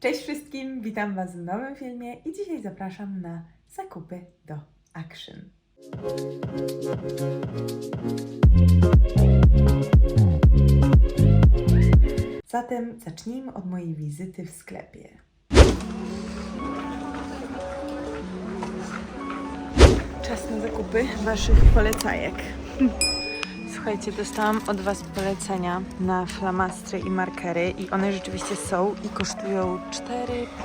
Cześć wszystkim, witam Was w nowym filmie i dzisiaj zapraszam na zakupy do Action. Zatem zacznijmy od mojej wizyty w sklepie. Czas na zakupy Waszych polecajek. Słuchajcie, dostałam od Was polecenia na flamastry i markery i one rzeczywiście są i kosztują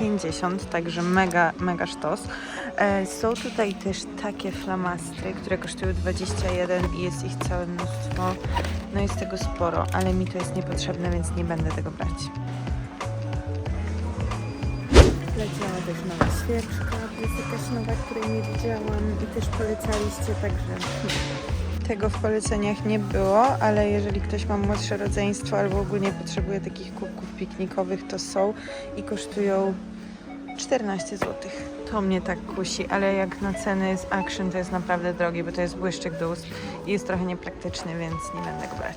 4,50, także mega, mega sztos. E, są tutaj też takie flamastry, które kosztują 21 i jest ich całe mnóstwo. No jest tego sporo, ale mi to jest niepotrzebne, więc nie będę tego brać. Leciała też nowa świeczka, jest jakaś nowa, której nie widziałam i też polecaliście, także... Tego w poleceniach nie było, ale jeżeli ktoś ma młodsze rodzeństwo albo ogólnie potrzebuje takich kubków piknikowych, to są i kosztują 14 zł. To mnie tak kusi, ale jak na ceny z Action to jest naprawdę drogie, bo to jest błyszczyk do ust i jest trochę niepraktyczny, więc nie będę go brać.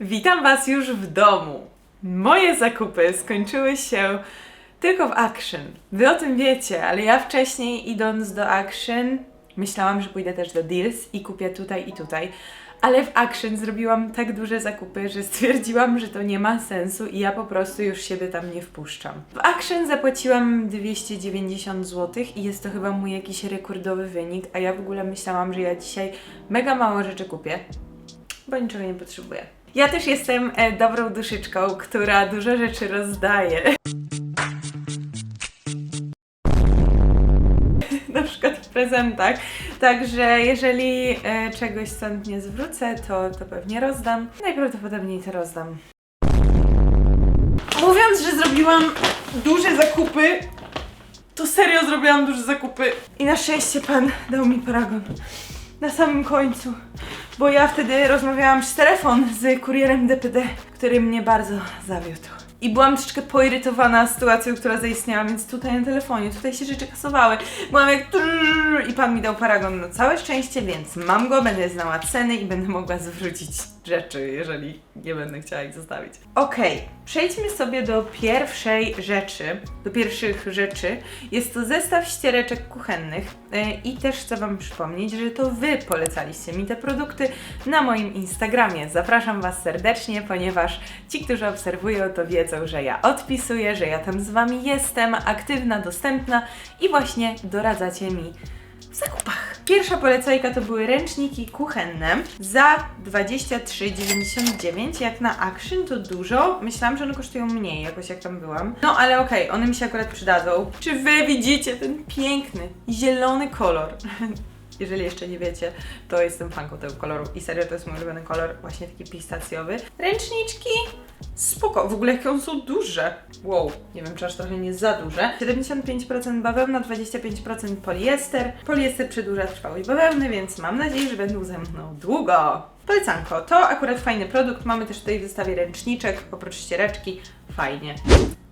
Witam Was już w domu. Moje zakupy skończyły się tylko w Action. Wy o tym wiecie, ale ja wcześniej idąc do Action myślałam, że pójdę też do Deals i kupię tutaj i tutaj. Ale w Action zrobiłam tak duże zakupy, że stwierdziłam, że to nie ma sensu i ja po prostu już siebie tam nie wpuszczam. W Action zapłaciłam 290 zł i jest to chyba mój jakiś rekordowy wynik, a ja w ogóle myślałam, że ja dzisiaj mega mało rzeczy kupię, bo niczego nie potrzebuję. Ja też jestem e, dobrą duszyczką, która dużo rzeczy rozdaje. Prezentach. Także jeżeli e, czegoś stąd nie zwrócę, to, to pewnie rozdam. Najprawdopodobniej to rozdam. Mówiąc, że zrobiłam duże zakupy, to serio zrobiłam duże zakupy. I na szczęście pan dał mi paragon. Na samym końcu. Bo ja wtedy rozmawiałam przez telefon z kurierem DPD, który mnie bardzo zawiódł. I byłam troszeczkę poirytowana sytuacją, która zaistniała, więc tutaj na telefonie, tutaj się rzeczy kasowały. Byłam jak i pan mi dał paragon na całe szczęście, więc mam go, będę znała ceny i będę mogła zwrócić rzeczy, jeżeli nie będę chciała ich zostawić. Okej, przejdźmy sobie do pierwszej rzeczy, do pierwszych rzeczy. Jest to zestaw ściereczek kuchennych e, i też chcę Wam przypomnieć, że to Wy polecaliście mi te produkty na moim Instagramie. Zapraszam Was serdecznie, ponieważ ci, którzy obserwują, to wiedzą, że ja odpisuję, że ja tam z Wami jestem, aktywna, dostępna i właśnie doradzacie mi w zakupach. Pierwsza polecajka to były ręczniki kuchenne za 23,99. Jak na Action to dużo. Myślałam, że one kosztują mniej, jakoś jak tam byłam. No ale okej, one mi się akurat przydadzą. Czy Wy widzicie ten piękny, zielony kolor? Jeżeli jeszcze nie wiecie, to jestem fanką tego koloru i serio to jest mój ulubiony kolor, właśnie taki pistacjowy. Ręczniczki spoko, w ogóle jakie one są duże. Wow, nie wiem czy aż trochę nie za duże. 75% bawełna, 25% poliester. Poliester przedłuża trwałość bawełny, więc mam nadzieję, że będą ze mną długo. Polecanko, to akurat fajny produkt. Mamy też tutaj w zestawie ręczniczek, oprócz ściereczki. Fajnie.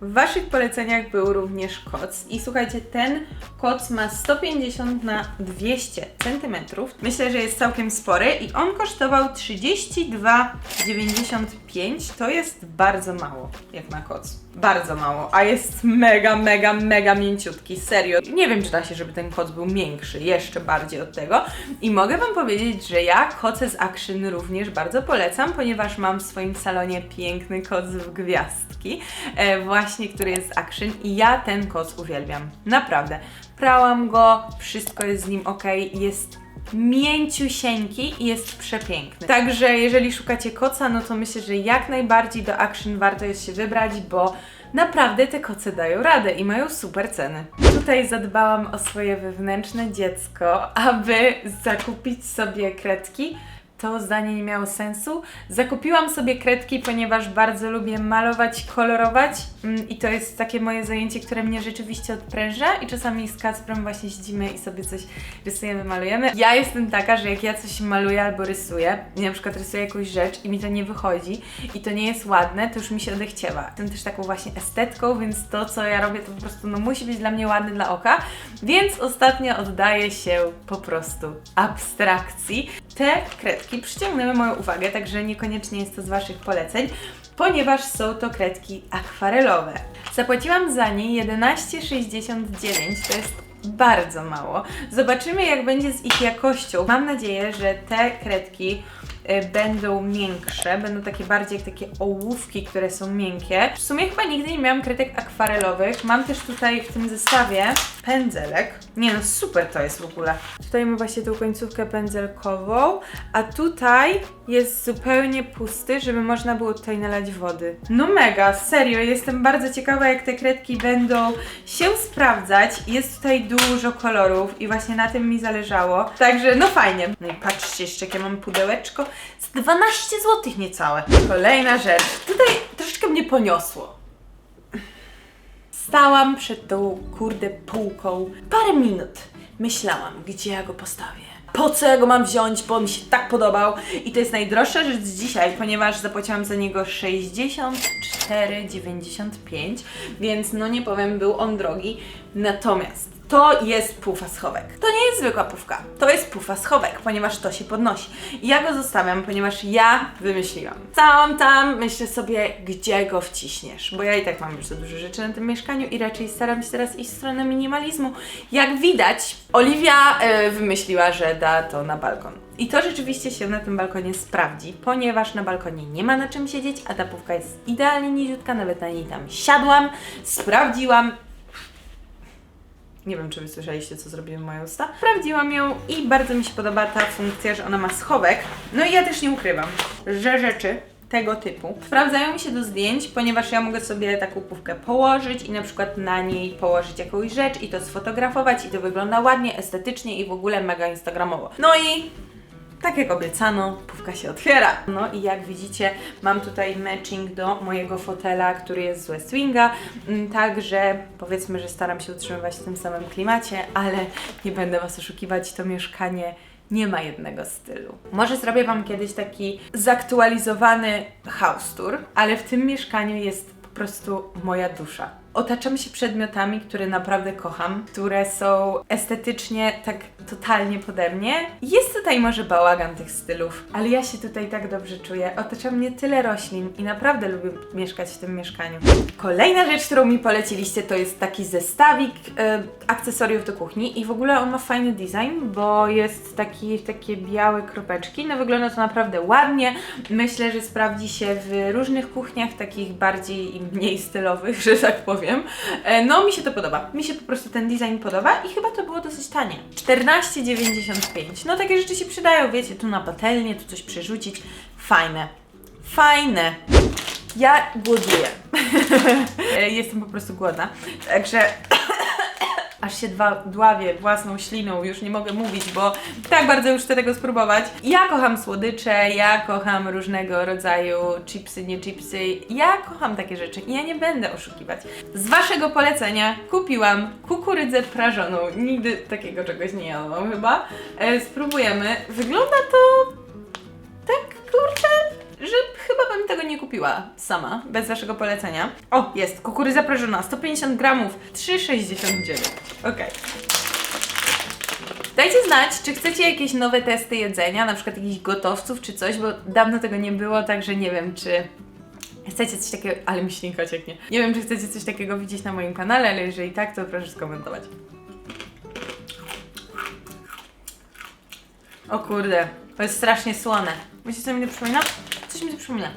W Waszych poleceniach był również koc i słuchajcie, ten koc ma 150 na 200 cm. Myślę, że jest całkiem spory i on kosztował 32,95. To jest bardzo mało, jak na koc. Bardzo mało, a jest mega, mega, mega mięciutki, serio. Nie wiem, czy da się, żeby ten koc był miększy, jeszcze bardziej od tego. I mogę Wam powiedzieć, że ja koce z Action również bardzo polecam, ponieważ mam w swoim salonie piękny koc w gwiazdki, e, właśnie, który jest z Action i ja ten koc uwielbiam. Naprawdę. Prałam go, wszystko jest z nim ok, jest mięciusieńki i jest przepiękny. Także jeżeli szukacie koca, no to myślę, że jak najbardziej do Action warto jest się wybrać, bo naprawdę te koce dają radę i mają super ceny. Tutaj zadbałam o swoje wewnętrzne dziecko, aby zakupić sobie kredki. To zdanie nie miało sensu. Zakupiłam sobie kredki, ponieważ bardzo lubię malować, kolorować mm, i to jest takie moje zajęcie, które mnie rzeczywiście odpręża i czasami z Kacprem właśnie siedzimy i sobie coś rysujemy, malujemy. Ja jestem taka, że jak ja coś maluję albo rysuję, i na przykład rysuję jakąś rzecz i mi to nie wychodzi i to nie jest ładne, to już mi się odechciewa. Jestem też taką właśnie estetką, więc to, co ja robię, to po prostu no, musi być dla mnie ładne dla oka, więc ostatnio oddaję się po prostu abstrakcji. Te kredki przyciągnęły moją uwagę, także niekoniecznie jest to z Waszych poleceń. ponieważ są to kredki akwarelowe. Zapłaciłam za nie 11,69, to jest bardzo mało. Zobaczymy jak będzie z ich jakością. Mam nadzieję, że te kredki będą miększe, będą takie bardziej jak takie ołówki, które są miękkie. W sumie chyba nigdy nie miałam kredek akwarelowych. Mam też tutaj w tym zestawie pędzelek. Nie no, super to jest w ogóle. Tutaj mam właśnie tą końcówkę pędzelkową, a tutaj jest zupełnie pusty, żeby można było tutaj nalać wody. No mega, serio, jestem bardzo ciekawa jak te kredki będą się sprawdzać. Jest tutaj dużo kolorów i właśnie na tym mi zależało. Także no fajnie. No i patrzcie jeszcze jakie mam pudełeczko. Z 12 zł niecałe. Kolejna rzecz. Tutaj troszeczkę mnie poniosło. Stałam przed tą kurde półką parę minut. Myślałam, gdzie ja go postawię. Po co ja go mam wziąć, bo mi się tak podobał. I to jest najdroższa rzecz z dzisiaj, ponieważ zapłaciłam za niego 64,95, więc no nie powiem, był on drogi. Natomiast to jest pufa schowek. To nie jest zwykła pufka, to jest pufa schowek, ponieważ to się podnosi. I ja go zostawiam, ponieważ ja wymyśliłam. Stałam tam, myślę sobie, gdzie go wciśniesz, bo ja i tak mam już za dużo rzeczy na tym mieszkaniu i raczej staram się teraz iść w stronę minimalizmu. Jak widać, Oliwia e, wymyśliła, że da to na balkon. I to rzeczywiście się na tym balkonie sprawdzi, ponieważ na balkonie nie ma na czym siedzieć, a ta pufka jest idealnie niziutka, nawet na niej tam siadłam, sprawdziłam nie wiem, czy wy słyszeliście, co zrobiłem moje usta. Sprawdziłam ją i bardzo mi się podoba ta funkcja, że ona ma schowek. No i ja też nie ukrywam, że rzeczy tego typu sprawdzają mi się do zdjęć, ponieważ ja mogę sobie taką pówkę położyć i na przykład na niej położyć jakąś rzecz i to sfotografować i to wygląda ładnie, estetycznie i w ogóle mega instagramowo. No i tak jak obiecano, pówka się otwiera. No i jak widzicie, mam tutaj matching do mojego fotela, który jest z West Winga, Mm, także powiedzmy, że staram się utrzymywać w tym samym klimacie, ale nie będę Was oszukiwać, to mieszkanie nie ma jednego stylu. Może zrobię Wam kiedyś taki zaktualizowany house tour, ale w tym mieszkaniu jest po prostu moja dusza. Otaczam się przedmiotami, które naprawdę kocham, które są estetycznie tak totalnie pode mnie. Jest tutaj może bałagan tych stylów, ale ja się tutaj tak dobrze czuję. Otacza mnie tyle roślin i naprawdę lubię mieszkać w tym mieszkaniu. Kolejna rzecz, którą mi poleciliście, to jest taki zestawik e, akcesoriów do kuchni i w ogóle on ma fajny design, bo jest taki, takie białe kropeczki. No wygląda to naprawdę ładnie. Myślę, że sprawdzi się w różnych kuchniach, takich bardziej i mniej stylowych, że tak powiem. E, No mi się to podoba. Mi się po prostu ten design podoba i chyba to było dosyć tanie. 14,95. No takie rzeczy się przydają, wiecie, tu na patelnię, tu coś przerzucić. Fajne. Fajne. Ja głoduję. E, Jestem po prostu głodna. Także aż się dwa, dławię własną śliną, już nie mogę mówić, bo tak bardzo już chcę tego spróbować. Ja kocham słodycze, ja kocham różnego rodzaju chipsy, nie chipsy. Ja kocham takie rzeczy i ja nie będę oszukiwać. Z waszego polecenia kupiłam kukurydzę prażoną. Nigdy takiego czegoś nie jadłam chyba. E, spróbujemy. Wygląda to kupiła sama, bez waszego polecenia. O, jest, kukurydza prażona, 150 gramów, 3,69. Okej. Dajcie znać, czy chcecie jakieś nowe testy jedzenia, na przykład jakichś gotowców czy coś, bo dawno tego nie było, także nie wiem, czy chcecie coś takiego, ale mi ślinka cieknie. Nie wiem, czy chcecie coś takiego widzieć na moim kanale, ale jeżeli tak, to proszę skomentować. O kurde, to jest strasznie słone. Wiecie co mi to przypomina? Coś mi to przypomina.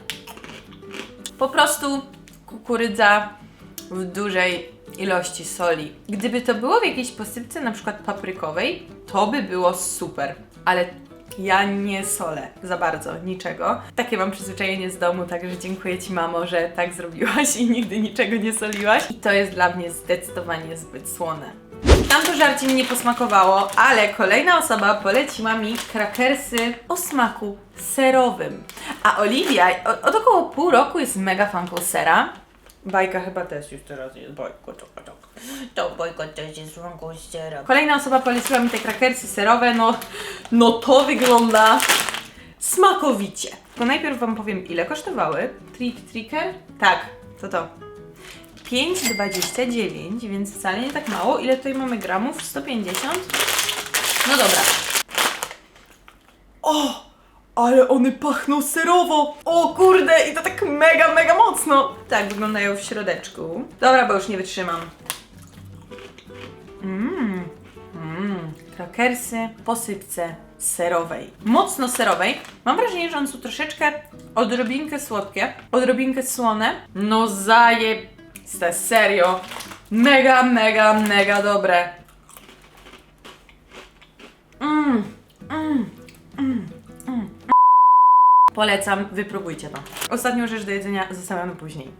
Po prostu kukurydza w dużej ilości soli. Gdyby to było w jakiejś posypce, na przykład paprykowej, to by było super. Ale ja nie solę za bardzo niczego. Takie mam przyzwyczajenie z domu, także dziękuję Ci, mamo, że tak zrobiłaś i nigdy niczego nie soliłaś. I to jest dla mnie zdecydowanie zbyt słone. Tamto żarcie mi nie posmakowało, ale kolejna osoba poleciła mi krakersy o smaku serowym. A Oliwia o- od około pół roku jest mega fanką sera. Bajka chyba też już teraz jest bajko, to, to, to bajka też jest fanką sera. Kolejna osoba poleciła mi te krakersy serowe, no, no to wygląda smakowicie. To najpierw Wam powiem ile kosztowały. Trick Tricker? Tak, to to. 5,29, więc wcale nie tak mało. Ile tutaj mamy gramów? 150? No dobra. O! Ale one pachną serowo! O kurde, i to tak mega, mega mocno! Tak wyglądają w środeczku. Dobra, bo już nie wytrzymam. Mmm, mmm, krakersy w posypce serowej. Mocno serowej. Mam wrażenie, że one są troszeczkę odrobinkę słodkie, odrobinkę słone. No zajebiste, serio. Mega, mega, mega dobre. Mmm, mmm, mmm, mmm. Polecam, wypróbujcie to. Ostatnią rzecz do jedzenia zostawiamy później.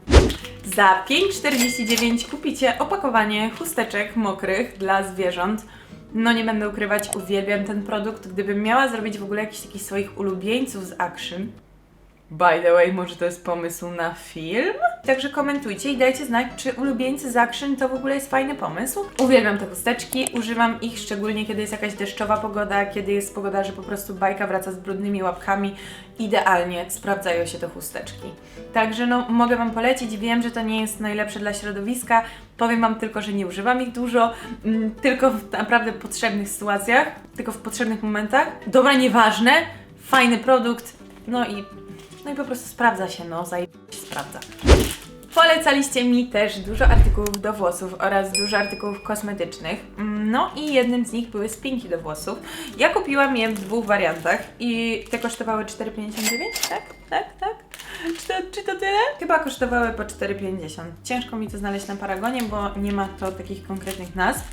Za 5,49 kupicie opakowanie chusteczek mokrych dla zwierząt. No nie będę ukrywać, uwielbiam ten produkt. Gdybym miała zrobić w ogóle jakiś takich swoich ulubieńców z Action, By the way, może to jest pomysł na film? Także komentujcie i dajcie znać, czy ulubieńcy z Action to w ogóle jest fajny pomysł. Uwielbiam te chusteczki, używam ich szczególnie kiedy jest jakaś deszczowa pogoda, kiedy jest pogoda, że po prostu bajka wraca z brudnymi łapkami. Idealnie sprawdzają się te chusteczki. Także no, mogę Wam polecić. Wiem, że to nie jest najlepsze dla środowiska. Powiem Wam tylko, że nie używam ich dużo, mm, tylko w naprawdę potrzebnych sytuacjach, tylko w potrzebnych momentach. Dobra, nieważne, fajny produkt, no i no i po prostu sprawdza się, no, zajebiście się sprawdza. Polecaliście mi też dużo artykułów do włosów oraz dużo artykułów kosmetycznych. No i jednym z nich były spinki do włosów. Ja kupiłam je w dwóch wariantach i te kosztowały 4,59, tak? Tak, tak? Czy to, czy to tyle? Chyba kosztowały po 4,50. Ciężko mi to znaleźć na Paragonie, bo nie ma to takich konkretnych nazw.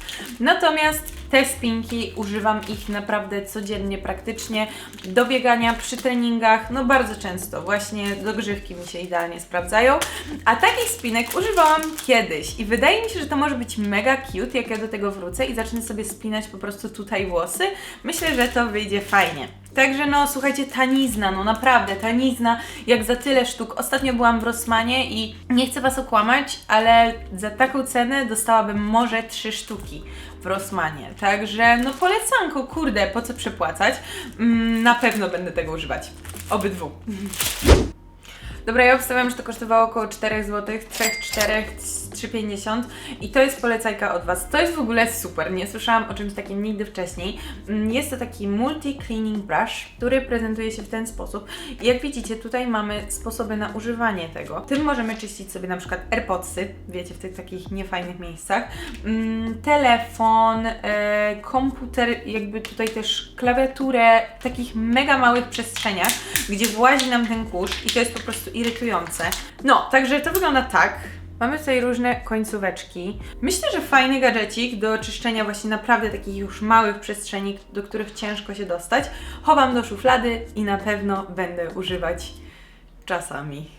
Natomiast te spinki używam ich naprawdę codziennie, praktycznie do biegania, przy treningach, no bardzo często. Właśnie do grzywki mi się idealnie sprawdzają. A takich spinek używałam kiedyś i wydaje mi się, że to może być mega cute, jak ja do tego wrócę i zacznę sobie spinać po prostu tutaj włosy. Myślę, że to wyjdzie fajnie. Także no, słuchajcie, tanizna, no naprawdę, tanizna, jak za tyle sztuk. Ostatnio byłam w Rossmanie i nie chcę Was okłamać, ale za taką cenę dostałabym może trzy sztuki w Rossmanie. Także no polecanko, kurde, po co przepłacać? Mm, na pewno będę tego używać. Obydwu. Dobra, ja obstawiam, że to kosztowało około 4 zł, 3, 4, 3,50 i to jest polecajka od Was. To jest w ogóle super, nie słyszałam o czymś takim nigdy wcześniej. Mm, Jest to taki multi-cleaning brush, który prezentuje się w ten sposób. I jak widzicie, tutaj mamy sposoby na używanie tego. Tym możemy czyścić sobie na przykład AirPodsy, wiecie, w tych takich niefajnych miejscach, mm, telefon, e, komputer, jakby tutaj też klawiaturę, w takich mega małych przestrzeniach, gdzie włazi nam ten kurz i to jest po prostu irytujące. No, także to wygląda tak. Mamy tutaj różne końcóweczki. Myślę, że fajny gadżecik do czyszczenia właśnie naprawdę takich już małych przestrzeni, do których ciężko się dostać. Chowam do szuflady i na pewno będę używać czasami.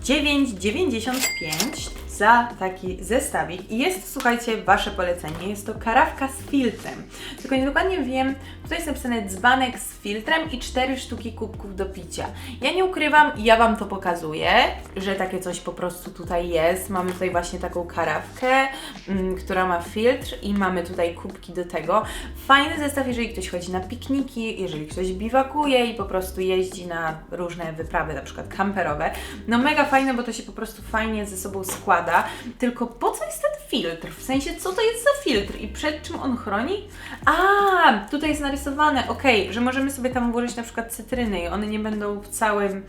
9,95 za taki zestawik i jest, słuchajcie, Wasze polecenie. Jest to karawka z filtrem. Tylko niedokładnie wiem, tutaj jest napisane dzbanek z filtrem i 4 sztuki kubków do picia. Ja nie ukrywam, ja Wam to pokazuję, że takie coś po prostu tutaj jest. Mamy tutaj właśnie taką karawkę, mm, która ma filtr i mamy tutaj kubki do tego. Fajny zestaw, jeżeli ktoś chodzi na pikniki, jeżeli ktoś biwakuje i po prostu jeździ na różne wyprawy, na przykład kamperowe. No mega fajne, bo to się po prostu fajnie ze sobą składa. Tylko po co jest filtr? W sensie, co to jest za filtr i przed czym on chroni? A, tutaj jest narysowane, okej, że możemy sobie tam włożyć na przykład cytryny i one nie będą w całym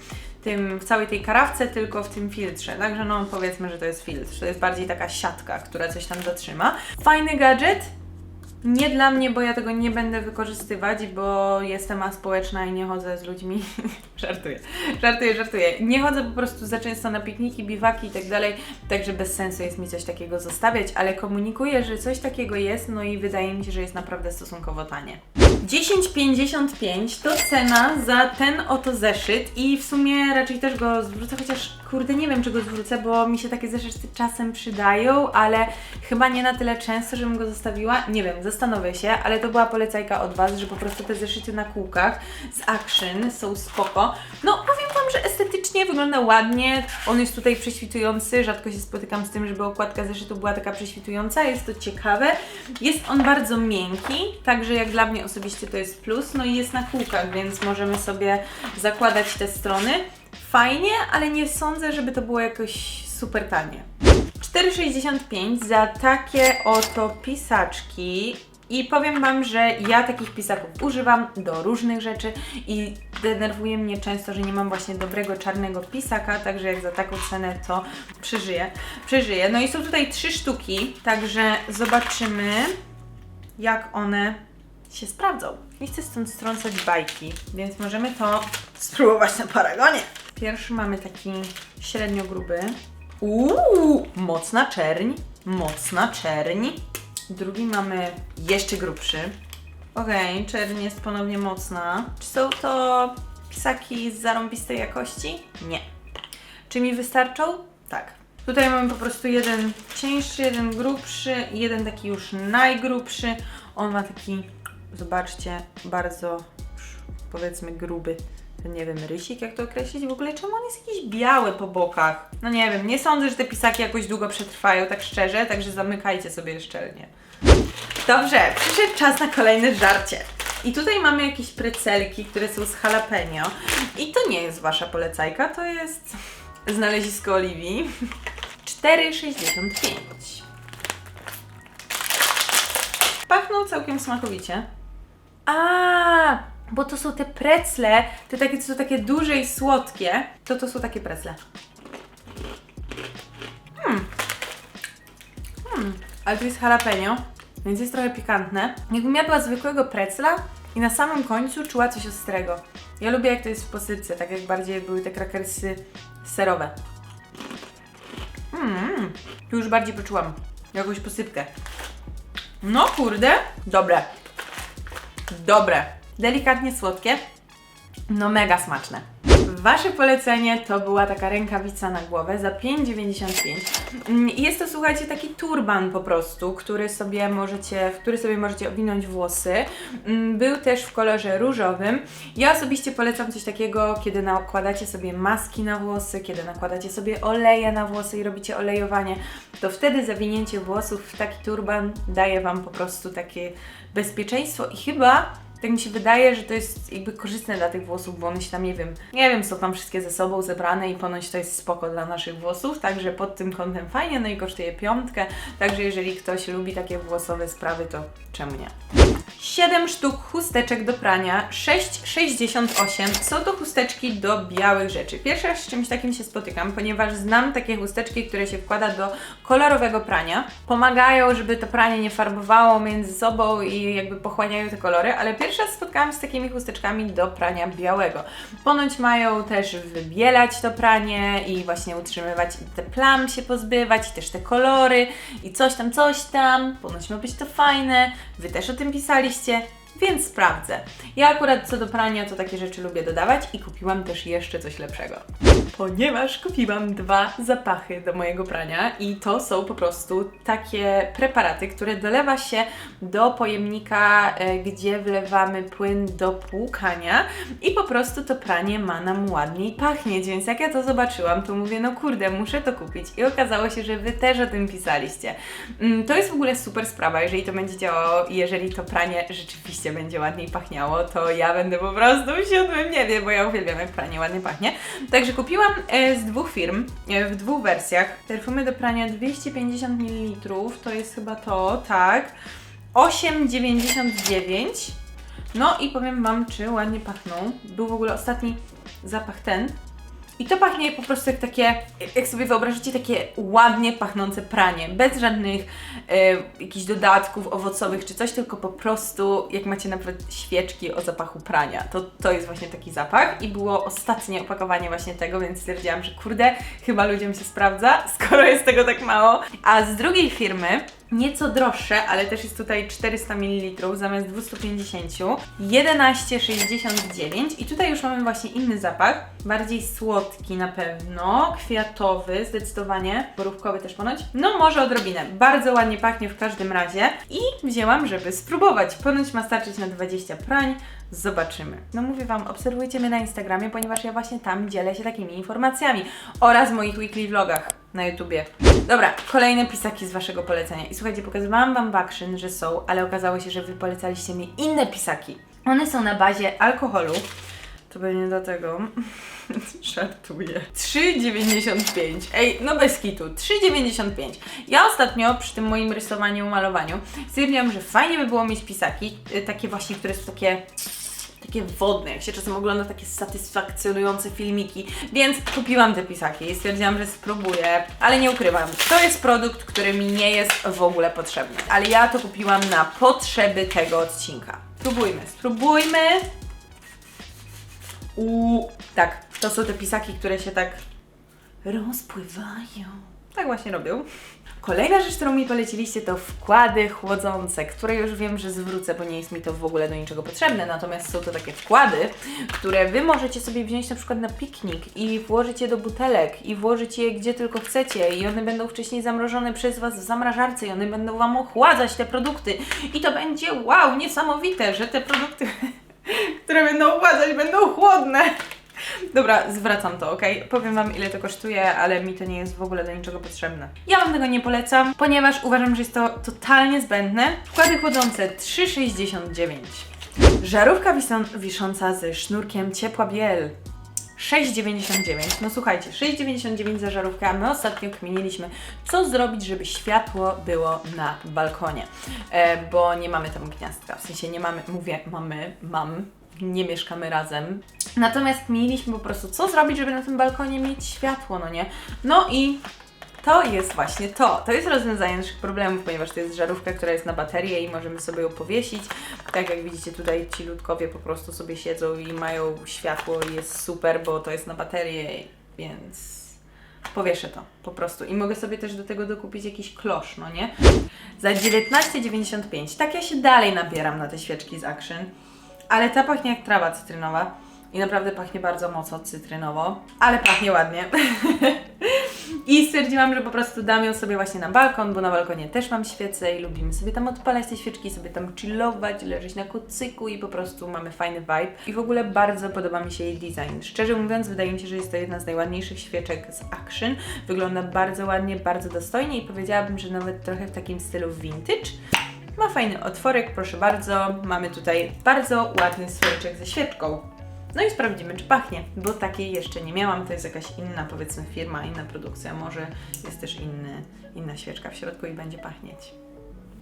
tym, w całej tej karawce, tylko w tym filtrze. Także no powiedzmy, że to jest filtr. To jest bardziej taka siatka, która coś tam zatrzyma. Fajny gadżet. Nie dla mnie, bo ja tego nie będę wykorzystywać, bo jestem aspołeczna i nie chodzę z ludźmi. żartuję, żartuję, żartuję. Nie chodzę po prostu za często na pikniki, biwaki i tak dalej, także bez sensu jest mi coś takiego zostawiać, ale komunikuję, że coś takiego jest, no i wydaje mi się, że jest naprawdę stosunkowo tanie. 10,55 to cena za ten oto zeszyt i w sumie raczej też go zwrócę, chociaż kurde nie wiem czy go zwrócę, bo mi się takie zeszyty czasem przydają, ale chyba nie na tyle często, żebym go zostawiła. Nie wiem, zastanowię się, ale to była polecajka od Was, że po prostu te zeszyty na kółkach z Action są spoko. No powiem Wam, że estetycznie wygląda ładnie, on jest tutaj prześwitujący, rzadko się spotykam z tym, żeby okładka zeszytu była taka prześwitująca, jest to ciekawe. Jest on bardzo miękki, także jak dla mnie osobiście to jest plus, no i jest na kółkach, więc możemy sobie zakładać te strony. Fajnie, ale nie sądzę, żeby to było jakoś super tanie. 4,65 za takie oto pisaczki. I powiem Wam, że ja takich pisaków używam do różnych rzeczy i denerwuje mnie często, że nie mam właśnie dobrego czarnego pisaka, także jak za taką cenę to przeżyję. Przeżyję. No i są tutaj trzy sztuki, także zobaczymy jak one się sprawdzą. Nie chcę stąd strącać bajki, więc możemy to spróbować na paragonie. Pierwszy mamy taki średnio gruby. Uuu, mocna czerń, mocna czerń. Drugi mamy jeszcze grubszy. Okej, czerń jest ponownie mocna. Czy są to pisaki z zarąbistej jakości? Nie. Czy mi wystarczą? Tak. Tutaj mamy po prostu jeden cieńszy, jeden grubszy jeden taki już najgrubszy. On ma taki, zobaczcie, bardzo powiedzmy gruby, nie wiem, rysik, jak to określić. W ogóle czemu on jest jakiś biały po bokach? No nie wiem, nie sądzę, że te pisaki jakoś długo przetrwają, tak szczerze, także zamykajcie sobie szczelnie. Dobrze, przyszedł czas na kolejne żarcie. I tutaj mamy jakieś precelki, które są z jalapeno. I to nie jest wasza polecajka, to jest znalezisko Oliwii. 4,65. Pachną całkiem smakowicie. A, bo to są te precle, te takie, co są takie duże i słodkie, to to są takie precle. Hmm. Hmm. Ale tu jest jalapeno, więc jest trochę pikantne. Jakbym jadła zwykłego precla i na samym końcu czuła coś ostrego. Ja lubię jak to jest w posypce, tak jak bardziej były te krakersy serowe. Mm, tu już bardziej poczułam jakąś posypkę. No kurde, dobre. Dobre. Delikatnie słodkie. No mega smaczne. Wasze polecenie to była taka rękawica na głowę za 5,95. Mm, Jest to, słuchajcie, taki turban po prostu, który sobie możecie, w który sobie możecie owinąć włosy. Mm, Był też w kolorze różowym. Ja osobiście polecam coś takiego, kiedy nakładacie sobie maski na włosy, kiedy nakładacie sobie oleje na włosy i robicie olejowanie, to wtedy zawinięcie włosów w taki turban daje Wam po prostu takie bezpieczeństwo i chyba tak mi się wydaje, że to jest jakby korzystne dla tych włosów, bo one się tam, nie wiem, nie wiem, są tam wszystkie ze sobą zebrane i ponoć to jest spoko dla naszych włosów, także pod tym kątem fajnie, no i kosztuje piątkę, także jeżeli ktoś lubi takie włosowe sprawy, to czemu nie? 7 sztuk chusteczek do prania, 6,68. Są to chusteczki do białych rzeczy. Pierwszy raz z czymś takim się spotykam, ponieważ znam takie chusteczki, które się wkłada do kolorowego prania. Pomagają, żeby to pranie nie farbowało między sobą i jakby pochłaniają te kolory, ale pierwszy raz spotkałam się z takimi chusteczkami do prania białego. Ponoć mają też wybielać to pranie i właśnie utrzymywać te plam się pozbywać, i też te kolory i coś tam, coś tam. Ponoć ma być to fajne. Wy też o tym pisaliście. Cześć! Więc sprawdzę. Ja akurat co do prania to takie rzeczy lubię dodawać i kupiłam też jeszcze coś lepszego. Ponieważ kupiłam dwa zapachy do mojego prania i to są po prostu takie preparaty, które dolewa się do pojemnika, e, gdzie wlewamy płyn do płukania i po prostu to pranie ma nam ładniej pachnieć, więc jak ja to zobaczyłam, to mówię, no kurde, muszę to kupić i okazało się, że Wy też o tym pisaliście. Mm, To jest w ogóle super sprawa, jeżeli to będzie działało i jeżeli to pranie rzeczywiście będzie ładniej pachniało, to ja będę po prostu w siódmym niebie, bo ja uwielbiam jak pranie ładnie pachnie. Także kupiłam e, z dwóch firm, e, w dwóch wersjach. Perfumy do prania 250 ml, to jest chyba to, tak. 8,99. No i powiem Wam, czy ładnie pachną. Był w ogóle ostatni zapach ten. I to pachnie po prostu jak takie, jak sobie wyobrażacie, takie ładnie pachnące pranie, bez żadnych e, jakichś dodatków owocowych czy coś, tylko po prostu jak macie nawet świeczki o zapachu prania, to to jest właśnie taki zapach. I było ostatnie opakowanie właśnie tego, więc stwierdziłam, że kurde, chyba ludziom się sprawdza, skoro jest tego tak mało. A z drugiej firmy, nieco droższe, ale też jest tutaj 400 ml zamiast 250, 11,69 i tutaj już mamy właśnie inny zapach, bardziej słodki na pewno, kwiatowy zdecydowanie, borówkowy też ponoć, no może odrobinę, bardzo ładnie pachnie w każdym razie. I wzięłam, żeby spróbować, ponoć ma starczyć na 20 prań, Zobaczymy. No mówię Wam, obserwujcie mnie na Instagramie, ponieważ ja właśnie tam dzielę się takimi informacjami oraz w moich weekly vlogach na YouTubie. Dobra, kolejne pisaki z Waszego polecenia. I słuchajcie, pokazywałam Wam Action, że są, ale okazało się, że Wy polecaliście mi inne pisaki. One są na bazie alkoholu. To będzie dlatego. Żartuję. 3,95. Ej, no bez kitu. 3,95. Ja ostatnio przy tym moim rysowaniu, malowaniu stwierdziłam, że fajnie by było mieć pisaki, y, takie właśnie, które są takie takie wodne, jak się czasem ogląda takie satysfakcjonujące filmiki, więc kupiłam te pisaki i stwierdziłam, że spróbuję, ale nie ukrywam, to jest produkt, który mi nie jest w ogóle potrzebny, ale ja to kupiłam na potrzeby tego odcinka. Spróbujmy, spróbujmy. Uuu, tak, to są te pisaki, które się tak rozpływają. Tak właśnie robią. Kolejna rzecz, którą mi poleciliście, to wkłady chłodzące, które już wiem, że zwrócę, bo nie jest mi to w ogóle do niczego potrzebne. Natomiast są to takie wkłady, które Wy możecie sobie wziąć na przykład na piknik i włożyć je do butelek i włożyć je gdzie tylko chcecie i one będą wcześniej zamrożone przez Was w zamrażarce i one będą Wam ochładzać te produkty. I to będzie wow, niesamowite, że te produkty, które będą ochładzać, będą chłodne. Dobra, zwracam to, ok? Powiem Wam, ile to kosztuje, ale mi to nie jest w ogóle do niczego potrzebne. Ja Wam tego nie polecam, ponieważ uważam, że jest to totalnie zbędne. Wkłady chłodzące 3,69. Żarówka wisząca ze sznurkiem ciepła biel. 6,99. No słuchajcie, 6,99 za żarówkę, a my ostatnio kminiliśmy, co zrobić, żeby światło było na balkonie, e, bo nie mamy tam gniazdka, w sensie nie mamy, mówię, mamy, mam, nie mieszkamy razem. Natomiast mieliśmy po prostu, co zrobić, żeby na tym balkonie mieć światło, no nie? No i to jest właśnie to. To jest rozwiązanie naszych problemów, ponieważ to jest żarówka, która jest na baterię i możemy sobie ją powiesić. Tak jak widzicie tutaj ci ludkowie po prostu sobie siedzą i mają światło i jest super, bo to jest na baterię, więc powieszę to po prostu. I mogę sobie też do tego dokupić jakiś klosz, no nie? Za 19,95. Tak ja się dalej nabieram na te świeczki z Action. Ale ta pachnie jak trawa cytrynowa. I naprawdę pachnie bardzo mocno cytrynowo, ale pachnie ładnie. I stwierdziłam, że po prostu dam ją sobie właśnie na balkon, bo na balkonie też mam świecę i lubimy sobie tam odpalać te świeczki, sobie tam chillować, leżeć na kucyku i po prostu mamy fajny vibe. I w ogóle bardzo podoba mi się jej design. Szczerze mówiąc, wydaje mi się, że jest to jedna z najładniejszych świeczek z Action. Wygląda bardzo ładnie, bardzo dostojnie i powiedziałabym, że nawet trochę w takim stylu vintage. Ma fajny otworek, proszę bardzo. Mamy tutaj bardzo ładny słoiczek ze świeczką. No i sprawdzimy, czy pachnie, bo takiej jeszcze nie miałam. To jest jakaś inna, powiedzmy, firma, inna produkcja. Może jest też inny, inna świeczka w środku i będzie pachnieć.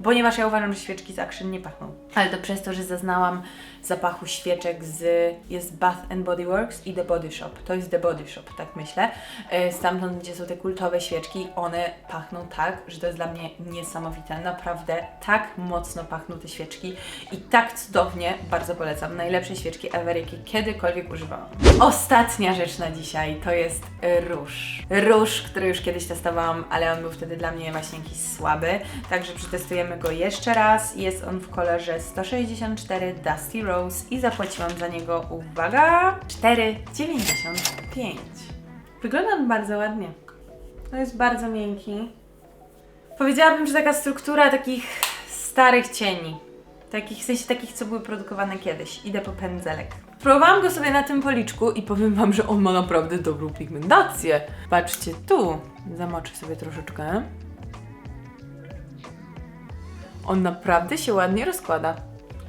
Ponieważ ja uważam, że świeczki z Action nie pachną. Ale to przez to, że zaznałam zapachu świeczek z jest Bath and Body Works i The Body Shop. To jest The Body Shop, tak myślę. E, Stamtąd, gdzie są te kultowe świeczki, one pachną tak, że to jest dla mnie niesamowite. Naprawdę tak mocno pachną te świeczki i tak cudownie, bardzo polecam. Najlepsze świeczki ever, jakie kiedykolwiek używałam. Ostatnia rzecz na dzisiaj to jest róż. Róż, który już kiedyś testowałam, ale on był wtedy dla mnie właśnie jakiś słaby. Także przetestujemy go jeszcze raz. Jest on w kolorze 164 Dusty Rose i zapłaciłam za niego, uwaga, 4,95. Wygląda on bardzo ładnie. No jest bardzo miękki. Powiedziałabym, że taka struktura takich starych cieni. Takich, w sensie takich, co były produkowane kiedyś. Idę po pędzelek. Próbowałam go sobie na tym policzku i powiem Wam, że on ma naprawdę dobrą pigmentację. Patrzcie tu. Zamoczę sobie troszeczkę. On naprawdę się ładnie rozkłada.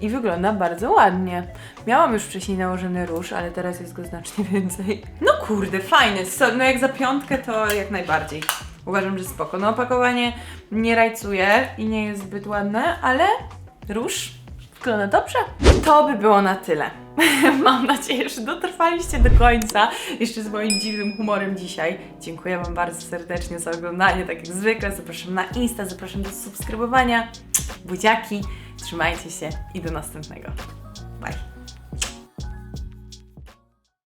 I wygląda bardzo ładnie. Miałam już wcześniej nałożony róż, ale teraz jest go znacznie więcej. No kurde, fajny. So, no jak za piątkę to jak najbardziej. Uważam, że spoko. No opakowanie nie rajcuje i nie jest zbyt ładne, ale róż wygląda dobrze. To by było na tyle. Mam nadzieję, że dotrwaliście do końca. Jeszcze z moim dziwnym humorem dzisiaj. Dziękuję Wam bardzo serdecznie za oglądanie, tak jak zwykle. Zapraszam na Insta, zapraszam do subskrybowania. Buziaki, trzymajcie się i do następnego. Bye.